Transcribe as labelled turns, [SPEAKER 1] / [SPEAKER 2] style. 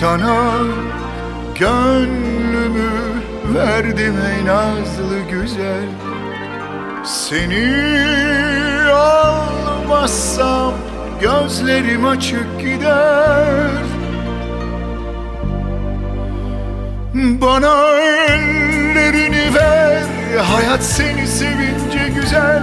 [SPEAKER 1] Sana gönlümü verdim ey nazlı güzel. Seni almazsam gözlerim açık gider. Bana ellerini ver Hayat seni sevince güzel